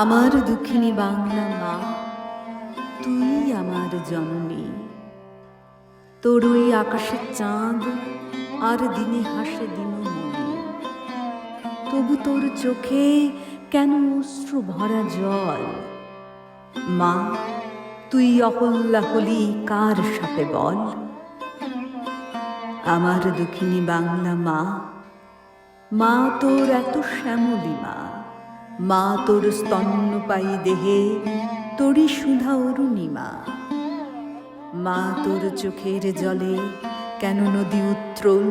আমার দুঃখিনী বাংলা মা, তুই আমার জননী তোর ওই আকাশের চাঁদ আর দিনে হাসে দিনমণি তবু তোর চোখে কেন অশ্রু ভরা জল? মা, তুই অহল্লা হলি কার সাথে বল? আমার দুঃখিনী বাংলা মা মা তোর এত শ্যামলী মা। মা তোর স্তন্যপায়ী দেহে, তোরই সুধা অরুণিমা মা তোর চোখের জলে কেন নদী উত্রল?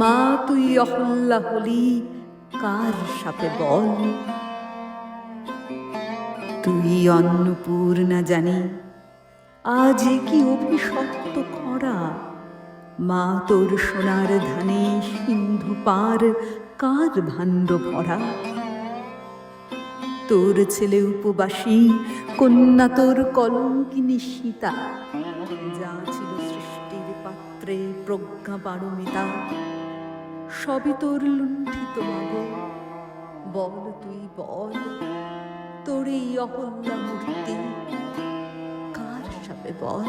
মা তুই অহল্লা হলি কার সাপে বল? তুই অন্নপূর্ণা জানি, আজ কি অভিশপ্ত খরা? মা তোর সোনার ধানে সিন্ধু পার, কার ভাণ্ড ভরা তোর ছেলে উপবাসী, কন্যা তোর কলঙ্কিনী সীতা। যা ছিল সৃষ্টির পাত্রে প্রজ্ঞা পারমিতা, সবই তোর লুণ্ঠিত বল তুই, বল তোর এই অহল্যা মূর্তি, কার সাপে বল?